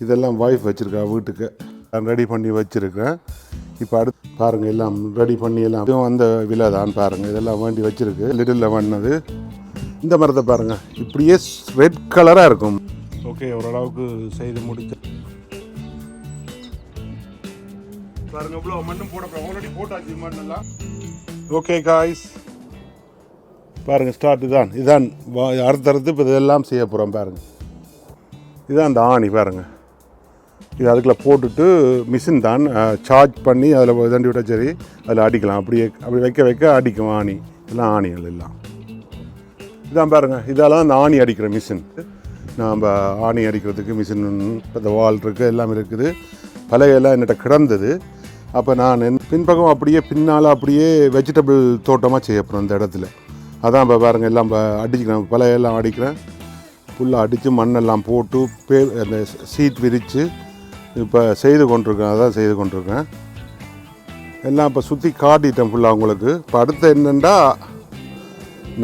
இதெல்லாம் ஒய்ஃப் வச்சுருக்கா வீட்டுக்கு. நான் ரெடி பண்ணி வச்சுருக்கேன். இப்போ அடுத்து பாருங்கள் எல்லாம் ரெடி பண்ணி எல்லாம் இதுவும் அந்த விலை தான் பாருங்கள் இதெல்லாம் வேண்டி வச்சுருக்கு. லிட்டில் பண்ணது இந்த மரத்தை பாருங்கள் இப்படியே ரெட் கலராக இருக்கும். ஓகே ஓரளவுக்கு செய்து முடிச்சு. பாருங்க இவ்வளோ மண்ணும் போட ஆல்ரெடி போட்டாச்சு மண்ணெல்லாம். ஓகே காய்ஸ் பாருங்கள் ஸ்டார்ட் இதான். இதான் வா- அடுத்தடுத்து இப்போ இதெல்லாம் செய்ய போகிறோம் பாருங்கள் இதான் அந்த ஆணி பாருங்கள் இது அதுக்குள்ள போட்டுட்டு மிஷின் தான் சார்ஜ் பண்ணி அதில் தண்டி விட்டால் சரி அதில் அடிக்கலாம் அப்படியே அப்படி வைக்க வைக்க அடிக்கும் ஆணி எல்லாம் ஆணிகள் எல்லாம் இதான் பாருங்க இதெல்லாம் அந்த ஆணி அடிக்கிற மிஷின் நாம் ஆணி அடிக்கிறதுக்கு மிஷின் இந்த வால் இருக்குது எல்லாம் இருக்குது பலகையெல்லாம் என்னட்ட கிடந்தது அப்போ நான் என் பின்பக்கம் அப்படியே பின்னால் அப்படியே வெஜிடபிள் தோட்டமாக செய்யப்படும் அந்த இந்த இடத்துல அதான் இப்போ பாருங்க எல்லாம் இப்போ அடிக்கிறேன் பலகையெல்லாம் அடிக்கிறேன் ஃபுல்லாக அடித்து மண்ணெல்லாம் போட்டு பே அந்த சீட் விரித்து இப்போ செய்து கொண்டிருக்கேன் அதான் செய்து கொண்டிருக்கேன். எல்லாம் இப்போ சுற்றி காட்டிட்டேன் ஃபுல்லாக உங்களுக்கு. இப்போ அடுத்து என்னென்னா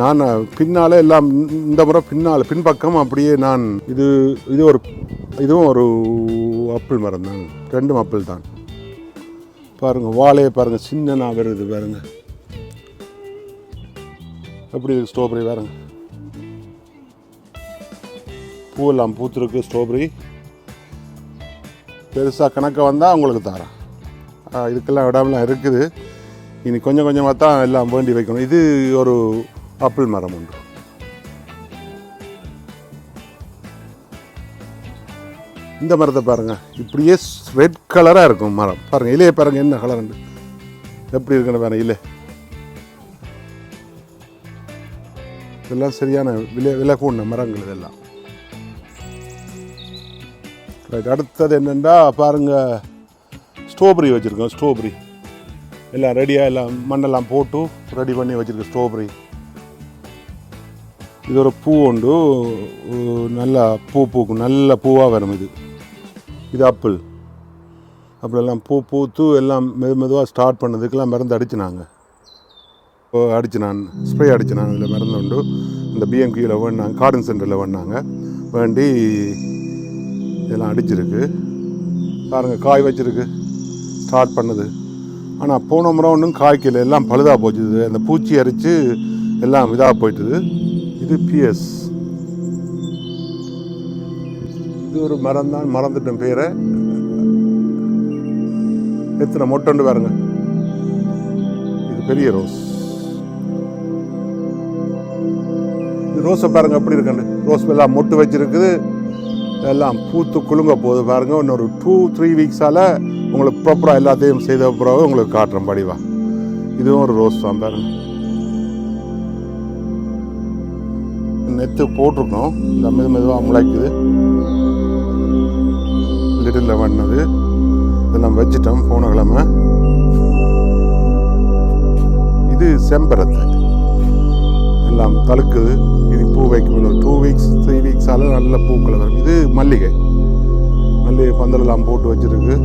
நான் பின்னால் எல்லாம் இந்த முறை பின்னால் பின்பக்கம் அப்படியே நான் இது இது ஒரு இதுவும் ஒரு ஆப்பிள் மரம் தான். ரெண்டும் ஆப்பிள் தான். பாருங்கள் வாழையை பாருங்கள் சின்னனா வருது பாருங்க. எப்படி இருக்குது ஸ்ட்ராபெரி பாருங்க. பூவெல்லாம் பூத்துருக்கு ஸ்ட்ராபெரி பெருசாக கணக்கை வந்தால் அவங்களுக்கு தரேன். இதுக்கெல்லாம் விடாமலாம் இருக்குது. இனி கொஞ்சம் கொஞ்சமாக தான் எல்லாம் வேண்டி வைக்கணும். இது ஒரு ஆப்பிள் மரம் உண்டு இந்த மரத்தை பாருங்கள் இப்படியே ரெட் கலராக இருக்கும் மரம். பாருங்கள் இலையை பாருங்கள் என்ன கலர் எப்படி இருக்குன்னு பாருங்க இலை. இதெல்லாம் சரியான விலை விலை கூடின மரங்கள் இதெல்லாம். ரைட் அடுத்தது என்னென்னா பாருங்கள் ஸ்ட்ராபெரி வச்சுருக்கோம் ஸ்ட்ராபெரி எல்லாம் ரெடியாக எல்லாம் மண்ணெல்லாம் போட்டு ரெடி பண்ணி வச்சுருக்கோம் ஸ்ட்ராபெரி இது ஒரு பூ உண்டு. நல்லா பூ பூக்கும் நல்ல பூவாக வரும் இது. இது ஆப்பிள் அப்புறம் எல்லாம் பூ பூத்து எல்லாம் மெது மெதுவாக ஸ்டார்ட் பண்ணதுக்கெல்லாம் மருந்து அடிச்சினாங்க. அடிச்சு நான் ஸ்ப்ரே அடிச்சு நான் இதில் மருந்து உண்டு. இந்த பிஎம்கியில் வேணாங்க கார்டன் சென்டரில் வேணாங்க. வேண்டி இதெல்லாம் அடிச்சிருக்கு. பாருங்கள் காய் வச்சிருக்கு. ஸ்டார்ட் பண்ணுது. ஆனால் போன முறை ஒன்றும் காய்க்கல. எல்லாம் பழுதாக போச்சுது. அந்த பூச்சி அரித்து எல்லாம் இதாக போயிட்டுது. இது பிஎஸ் இது ஒரு மரம் தான் மறந்துட்டேன் பேரை. எத்தனை மொட்டண்டு பாருங்க. இது பெரிய ரோஸ். இது ரோஸை பாருங்க எப்படி இருக்குன்னு. ரோஸ் எல்லாம் மொட்டு வச்சிருக்குது. எல்லாம் பூத்து குலுங்க போகுது பாருங்க. இன்னொரு டூ த்ரீ வீக்ஸால் உங்களுக்கு ப்ராப்பராக எல்லாத்தையும் செய்த பிறகு உங்களுக்கு காட்டுறேன் படிவா. இதுவும் ஒரு ரோஸ் தான் பாருங்க. நெத்து போட்டிருக்கோம். இந்த மெது மெதுவாக முளைக்குது. லிட்டில் பண்ணது இதெல்லாம் வச்சுட்டோம். போன கிழமை. இது செம்பரத்தை. எல்லாம் தழுக்குது இது பூ வைக்கணும் டூ வீக்ஸ் த்ரீ வீக்ஸால் நல்ல பூக்களை வரும். இது மல்லிகை. மல்லிகை பந்தலெல்லாம் போட்டு வச்சிருக்கு.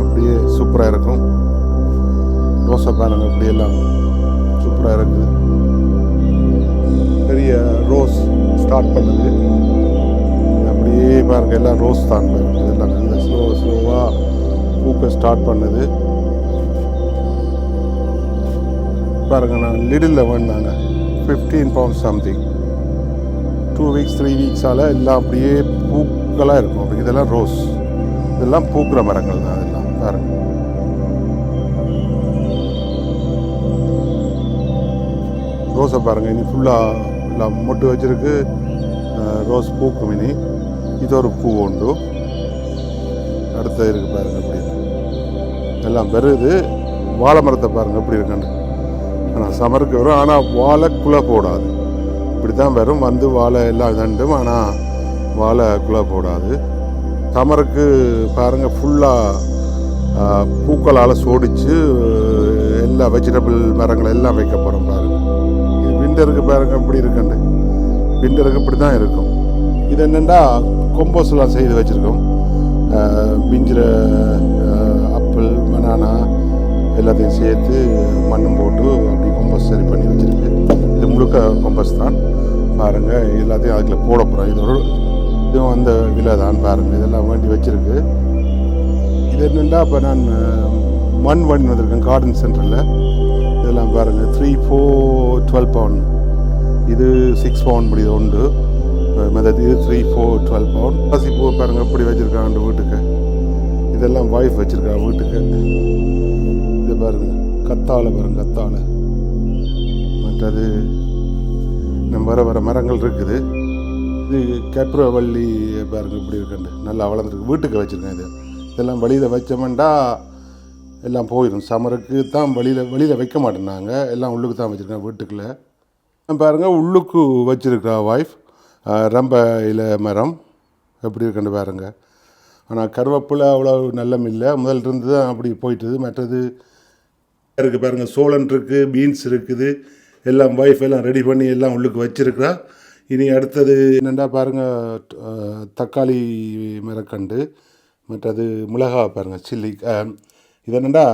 அப்படியே சூப்பராக இருக்கும். ரோசை பாருங்க அப்படியெல்லாம் சூப்பராக இருக்குது. பெரிய ரோஸ் ஸ்டார்ட் பண்ணுது. அப்படியே பாருங்க எல்லாம் ரோஸ் தான் பாருங்க. இதெல்லாம் நல்ல ஸ்லோ ஸ்லோவாக பூக்க ஸ்டார்ட் பண்ணுது. பாருங்க நான் லிடில் வேணாங்க fifteen pounds something two weeks three வீக்ஸால் எல்லாம் அப்படியே பூக்களாக இருக்கும். அப்படி இதெல்லாம் ரோஸ் இதெல்லாம் பூக்கிற மரங்கள் தான் அதெல்லாம். பாருங்க. ரோஸை பாருங்க. இனி ஃபுல்லாக எல்லாம் மொட்டு வச்சிருக்கு. ரோஸ் பூக்கும் இனி. இது ஒரு பூ உண்டு. அடுத்த இருக்கு பாருங்க. அப்படி எல்லாம் வருது வாழை மரத்தை பாருங்க. எப்படி இருக்குன்னு. ஆனால் சமருக்கு வரும். ஆனால் வாழை குலை போடாது. இப்படி தான் வரும். வந்து வாழை எல்லாம் தண்டும் ஆனால் வாழை குலை போடாது. சமருக்கு பாருங்கள் ஃபுல்லாக பூக்களால் சோடித்து எல்லா வெஜிடபிள் மரங்கள் எல்லாம் வைக்க போகிறோம் பாருங்கள் இது விண்டருக்கு பாருங்கள் இப்படி இருக்குண்டு. விண்டருக்கு இப்படி தான் இருக்கும். இது என்னென்னா கொம்போஸ்லாம் செய்து வச்சுருக்கோம். பிஞ்சிற ஆப்பிள் பனானா எல்லாத்தையும் சேர்த்து மண்ணும் போட்டு அப்படி கொம்பஸ் சரி பண்ணி வச்சுருக்கு. இது முழுக்க கொம்பஸ் தான். பாருங்கள் எல்லாத்தையும் அதில் போட போகிறோம் இது ஒரு இதுவும் அந்த விலை தான் பாருங்கள் இதெல்லாம் வேண்டி வச்சுருக்கு. இது என்னென்னா இப்போ நான் மண் வண்டி வந்திருக்கேன் கார்டன் சென்டரில் இதெல்லாம் பாருங்கள் த்ரீ ஃபோர் டுவெல் பவுண்ட் இது சிக்ஸ் பவுண்ட் முடியுது உண்டு. மெதட் இது த்ரீ ஃபோர் டுவெல் பவுண்ட் பாசி பூ பாருங்கள் எப்படி வச்சுருக்காங்க வீட்டுக்கு. இதெல்லாம் ஒய்ஃப் வச்சுருக்கா வீட்டுக்கு. பாருங்கள் பாருங்க. கத்தாழை பாருங்க கத்தாழை மற்றது நம்ம வர வர மரங்கள் இருக்குது. இது கெப்ரவள்ளி பாருங்க இப்படி இருக்குண்டு நல்லா வளர்ந்துருக்கு. வீட்டுக்கு வச்சுருக்கேன் இது. இதெல்லாம் வழியில் வச்சோம்னா எல்லாம் போயிடும் சமருக்கு தான் வெளியில் வெளியில் வைக்க மாட்டேனாங்க நாங்கள் எல்லாம் உள்ளுக்கு தான் வச்சுருக்கேன் வீட்டுக்குள்ளே. பாருங்க உள்ளுக்கு வச்சுருக்கா ஒய்ஃப் ரொம்ப இலை மரம். எப்படி இருக்குன்னு பாருங்க. ஆனால் கருவேப்பிலை அவ்வளோ நல்லம் இல்லை. முதல்ல இருந்து தான் அப்படி போயிட்டுது மற்றது இருக்குது பாருங்க சோளன் இருக்குது பீன்ஸ் இருக்குது. எல்லாம் ஒய்ஃப் எல்லாம் ரெடி பண்ணி எல்லாம் உள்ளுக்கு வச்சிருக்கிறா. இனி அடுத்தது என்னென்னா பாருங்க தக்காளி மரக்கண்டு மற்றது மிளகா பாருங்க சில்லி இது என்னென்னா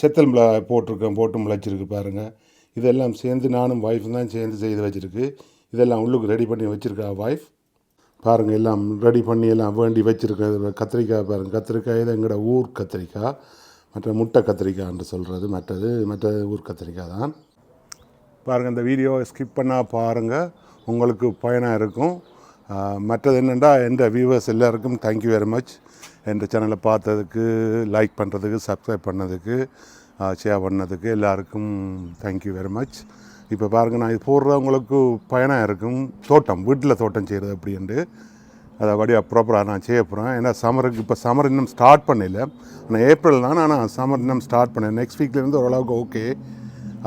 செத்தல் மிளகாய் போட்டிருக்கேன் போட்டு முளைச்சிருக்கு பாருங்க. இதெல்லாம் சேர்ந்து நானும் ஒய்ஃபும் தான் சேர்ந்து செய்து வச்சுருக்கு. இதெல்லாம் உள்ளுக்கு ரெடி பண்ணி வச்சுருக்கா ஒய்ஃப் பாருங்கள் எல்லாம் ரெடி பண்ணி எல்லாம் வேண்டி வச்சுருக்க கத்திரிக்காய் பாருங்கள் கத்திரிக்காய் இது எங்களோட ஊர் கத்திரிக்காய். மற்ற முட்டை கத்திரிக்காய்ன்னு சொல்கிறது மற்றது மற்ற ஊர் கத்திரிக்காய் தான். பாருங்கள் இந்த வீடியோவை ஸ்கிப் பண்ணால் பாருங்கள் உங்களுக்கு பயனாக இருக்கும். மற்றது என்னென்னா எந்த வியூவர்ஸ் எல்லாருக்கும் தேங்க்யூ வெரி மச் என் சேனலை பார்த்ததுக்கு லைக் பண்ணுறதுக்கு சப்ஸ்கிரைப் பண்ணதுக்கு ஷேர் பண்ணதுக்கு எல்லாருக்கும் தேங்க்யூ வெரி மச் இப்போ பாருங்கள் நான் இது போடுறவங்களுக்கு பயனாக இருக்கும். தோட்டம் வீட்டில் தோட்டம் செய்கிறது அப்படின்ட்டு அதை வழியாக ப்ராப்பராக நான் செய்ய போகிறேன் ஏன்னா சம்மருக்கு இப்போ சம்மர் இன்னும் ஸ்டார்ட் பண்ணல. ஆனால் ஏப்ரல் தான் நான் சம்மர் இன்னும் ஸ்டார்ட் பண்ணேன். நெக்ஸ்ட் வீக்லேருந்து ஓரளவுக்கு ஓகே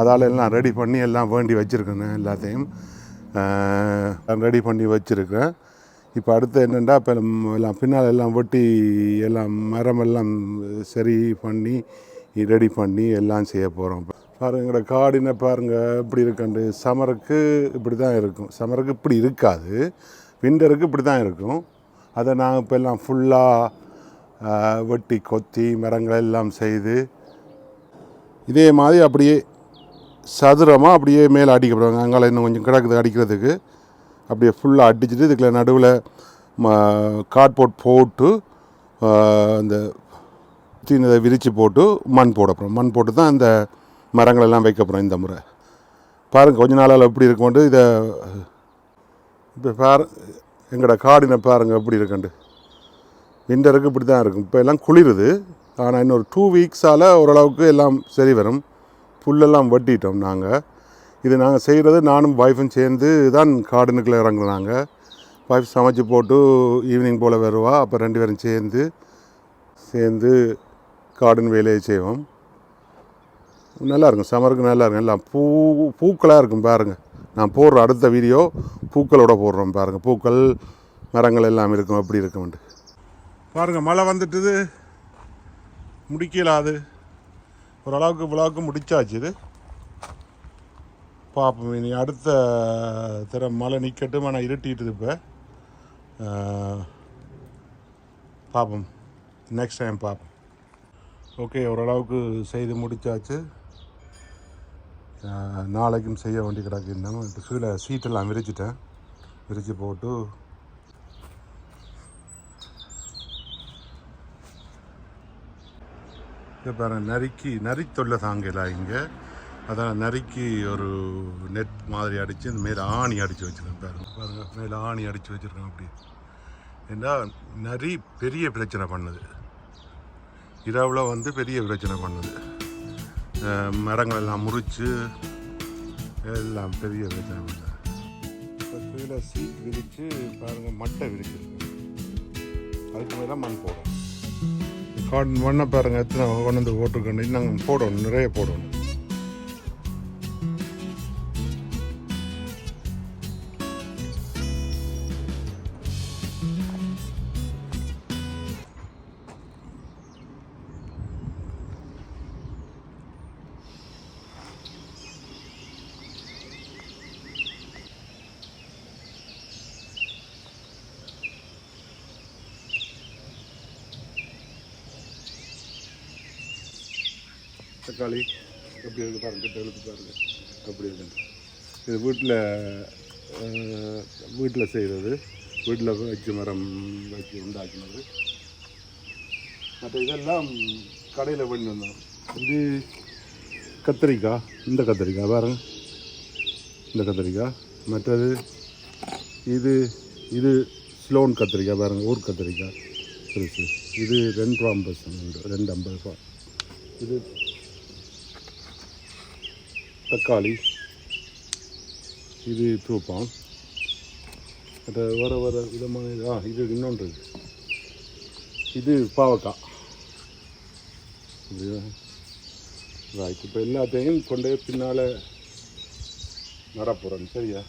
அதால் எல்லாம் ரெடி பண்ணி எல்லாம் வேண்டி வச்சுருக்கேன் எல்லாத்தையும். ரெடி பண்ணி வச்சுருக்கேன். இப்போ அடுத்து என்னென்னா இப்போ எல்லாம் பின்னால் எல்லாம் வெட்டி எல்லாம் மரம் எல்லாம் சரி பண்ணி ரெடி பண்ணி எல்லாம் செய்ய போகிறோம் பாருங்க எங்களோட காடினை பாருங்கள் இப்படி இருக்கண்டு சமருக்கு இப்படி தான் இருக்கும். சமருக்கு இப்படி இருக்காது. விண்டருக்கு இப்படி தான் இருக்கும். அதை நாங்கள் இப்போ எல்லாம் ஃபுல்லாக வெட்டி கொத்தி மரங்கள் எல்லாம் செய்து இதே மாதிரி அப்படியே சதுரமாக அப்படியே மேலே அடிக்கப்படுவாங்க அங்கால இன்னும் கொஞ்சம் கிடக்குது அடிக்கிறதுக்கு. அப்படியே ஃபுல்லாக அடிச்சுட்டு இதுக்குள்ள நடுவில் கார்ட்போர்ட் போட்டு அந்த சின்னதை விரித்து போட்டு மண் போட போகிறோம் மண் போட்டு தான் இந்த மரங்கள் எல்லாம் வைக்க போகிறோம் இந்த முறை. பாருங்கள் கொஞ்ச நாளால் எப்படி இருக்கும்ட்டு இதை இப்போ பாரு எங்களோட காடினை பாருங்கள் எப்படி இருக்குண்டு விண்டருக்கு இப்படி தான் இருக்கும். இப்போ எல்லாம் குளிருது. ஆனால் இன்னொரு டூ வீக்ஸால் ஓரளவுக்கு எல்லாம் சரி வரும். புல்லெல்லாம் வெட்டிட்டோம் நாங்கள் இது நாங்கள் செய்கிறது நானும் ஒய்ஃபும் சேர்ந்து தான் கார்டனுக்குள்ளே இறங்குனாங்க. ஒய்ஃப் சமைச்சு போட்டு ஈவினிங் போல் வருவா. அப்போ ரெண்டு பேரும் சேர்ந்து சேர்ந்து கார்டன் வேலையை செய்வோம். நல்லா இருக்கும். சம்மருக்கு நல்லா இருக்கும். எல்லாம் பூ பூக்களாக இருக்கும் பாருங்கள் நான் போடுற அடுத்த வீடியோ பூக்களோட போடுறோம் பாருங்கள் பூக்கள் மரங்கள் எல்லாம் இருக்கும். எப்படி இருக்கும்ட்டு பாருங்கள் மழை வந்துட்டுது. முடிக்கலாது. ஓரளவுக்கு விழாவுக்கு முடிச்சாச்சு இது. பார்ப்போம் இனி அடுத்த தர மழை நிற்கட்டும் ஆனால் இருட்டிட்டுது இப்போ. பார்ப்போம் நெக்ஸ்ட் டைம் பார்ப்போம் ஓகே ஓரளவுக்கு செய்து முடிச்சாச்சு. நாளைக்கும் செய்ய வேண்டி கிடக்கு. இருந்தாலும் இப்போ கீழே சீட்டெல்லாம் விரிச்சிட்டேன். விரித்து போட்டு இதை பாருங்க நறுக்கி நரித்தொல்லை தாங்கல இங்கே. அதான் நறுக்கி ஒரு நெட் மாதிரி அடித்து இந்த மேலே ஆணி அடித்து வச்சுருக்கேன் பாருங்க. பாருங்க மேலே ஆணி அடித்து வச்சுருக்கேன் அப்படி. ஏன்னா நரி பெரிய பிரச்சனை பண்ணுது. இரவில் வந்து பெரிய பிரச்சனை பண்ணுது. மரங்கள் எல்லாம் முறிச்சு எல்லாம் பெரிய பண்ணுது இப்போ கீழே சீட் விரித்து பாருங்கள் மட்டை விரிச்சிருக்கு அதுக்கு மேலே மண் போடும் கார்டன் மண்ணை பாருங்கள் எத்தனை கொண்டு வந்து போட்டிருக்கேன் இன்னும் போடணும் நிறைய போடணும். தக்காளி எப்படி இருக்குது பாருங்கள் கிட்ட பாருங்கள் அப்படி இருக்குது இது வீட்டில் வீட்டில் செய்கிறது வீட்டில் வச்சு மரம் வச்சு உண்டாக்கினது. மற்ற இதெல்லாம் கடையில் பண்ணி வந்தோம். இது கத்திரிக்காய் இந்த கத்திரிக்காய் பாருங்க. இந்த கத்திரிக்காய். மற்றது இது இது ஸ்லோன் கத்திரிக்காய் பாருங்க ஊர் கத்திரிக்காய். பெருசு இது ரெண்டு ரூபா ஐம்பது சென்ட் ரெண்டு ஐம்பது ரூபா. இது தக்காளி இது தூப்பான் மற்ற வர வர விதமான இது- ஆ இது இன்னொன்று. இது பாவக்காய். ரைட் இப்போ எல்லாத்தையும் கொண்டு போய் பின்னால் நடப்புறேன் சரியா?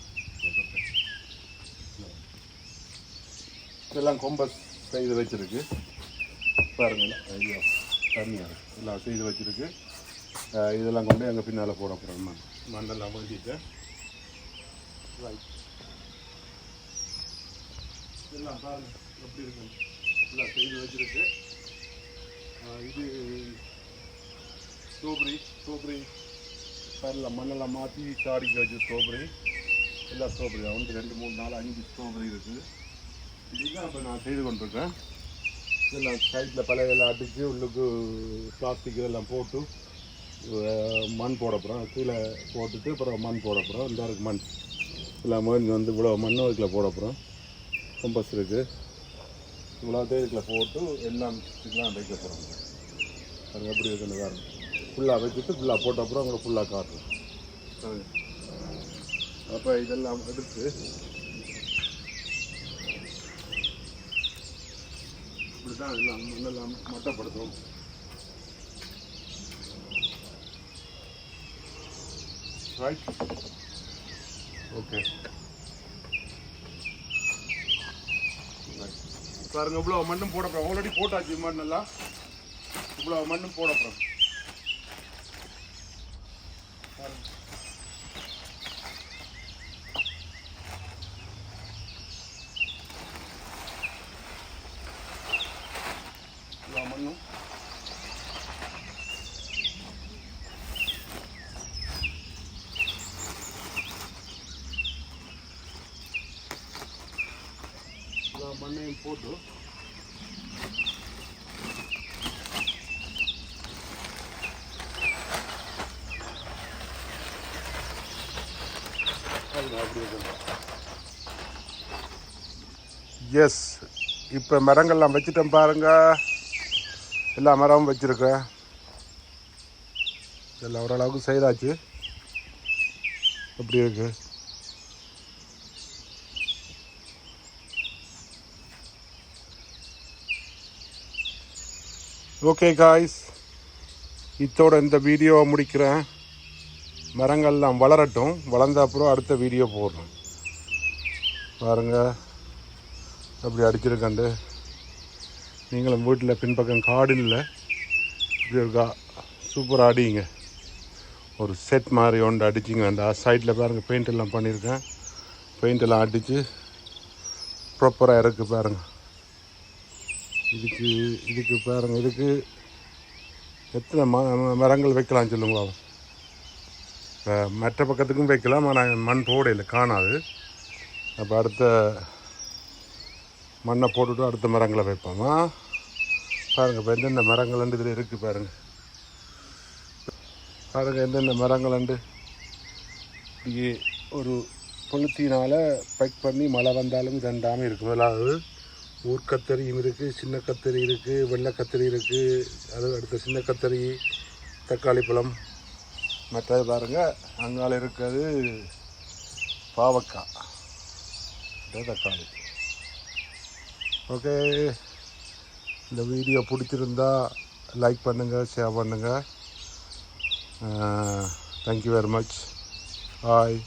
இதெல்லாம் கொம்ப செய்து வச்சுருக்கு. பாருங்கள் ஐயா தண்ணியாக எல்லாம் செய்து வச்சுருக்கு. இதெல்லாம் கொண்டு அங்கே பின்னால் போட போகிறோம் மண் மண்ணெல்லாம் வேண்டிட்டு ரைட் எல்லாம் பாருங்க எப்படி இருக்கு எல்லாம் செய்து வச்சிருக்கு. இது ஸ்ட்ராபெரி ஸ்ட்ராபெரி பாருல மண்ணெல்லாம் மாற்றி சாடிக்க வச்சு ஸ்ட்ராபெரி எல்லாம் ஸ்ட்ராபெரி ஒன்று ரெண்டு மூணு நாலு அஞ்சு ஸ்ட்ராபெரி இருக்குது இதுதான் இப்போ நான் செய்து கொண்டிருக்கேன். இதெல்லாம் சைடில் பழையெல்லாம் அடித்து உள்ளுக்கு பிளாஸ்டிக் இதெல்லாம் போட்டு மண் போட போகிறோம் கீழே போட்டுட்டு அப்புறம் மண் போட போகிறோம் இந்த இருக்கு மண். எல்லாம் மண் வந்து இவ்வளோ மண் இதுக்குள்ள போட போகிறோம் கம்பஸ் இருக்குது இவ்வளோ தேதிக்கில் போட்டு எல்லாம் இதெல்லாம் வைக்க போகிறோம் அது எப்படி இருக்குன்னு பாருங்க. ஃபுல்லாக வச்சுட்டு ஃபுல்லாக போட்ட அப்புறம் உங்களை ஃபுல்லாக காட்டும் அப்போ இதெல்லாம் எடுத்து இப்படிதான் எல்லாம் மண்ணெல்லாம் மட்டப்படுத்தும் ரைட் ஓகே பாருங்க இவ்வளோ மண்ணும் போட போகிறோம் ஆல்ரெடி போட்டாச்சு மண்ணெல்லாம் இவ்வளோ மண்ணும் போட போகிறோம் இவ்வளோ மண்ணும் இவ்வளோ மண்ணையும் போட்டு. எஸ் இப்போ மரங்கள்லாம் வச்சுட்டேன் பாருங்க. எல்லா மரமும் வச்சுருக்கேன். எல்லாம் ஓரளவுக்கு செய்தாச்சு. எப்படி இருக்கு. ஓகே காய்ஸ் இத்தோட இந்த வீடியோவை முடிக்கிறேன். மரங்கள்லாம் வளரட்டும். வளர்ந்த அப்புறம் அடுத்த வீடியோ போடுறேன் பாருங்கள் அப்படி அடிச்சிருக்கண்டு. நீங்களும் வீட்டில் பின்பக்கம் கார்டனில் இப்படி இருக்கா. சூப்பராக அடிங்க ஒரு செட் மாதிரி ஒன்று அடிச்சிங்கண்டா. சைடில் பாருங்கள் பெயிண்ட் எல்லாம் பண்ணியிருக்கேன் பெயிண்ட் எல்லாம் அடித்து ப்ராப்பராக இருக்குது பாருங்கள் இதுக்கு இதுக்கு பாருங்கள் இதுக்கு எத்தனை ம மரங்கள் வைக்கலாம் சொல்லுங்க இப்போ மற்ற பக்கத்துக்கும் வைக்கலாம் ஆனால் மண் போடையில் காணாது. அப்போ அடுத்த மண்ணை போட்டுட்டு அடுத்த மரங்களை வைப்போமா? பாருங்கள் இப்போ எந்தெந்த மரங்கள் இதில் இருக்குது பாருங்கள் பாருங்கள் எந்தெந்த மரங்கள் இப்படி ஒரு பொழுத்தினால் பைக் பண்ணி மழை வந்தாலும் தண்டாமல் இருக்கும் முதலாவது ஊர் கத்தரியும் இருக்குது சின்ன கத்தரி இருக்குது வெள்ளை கத்தரி இருக்குது அது அடுத்த சின்ன கத்தரி தக்காளி பழம். மற்றது பாருங்கள் அங்கால இருக்கிறது பாவக்காய். தக்காளி. ஓகே இந்த வீடியோ பிடிச்சிருந்தா லைக் பண்ணுங்கள் ஷேர் பண்ணுங்கள் தேங்க்யூ வெரி மச் ஹாய்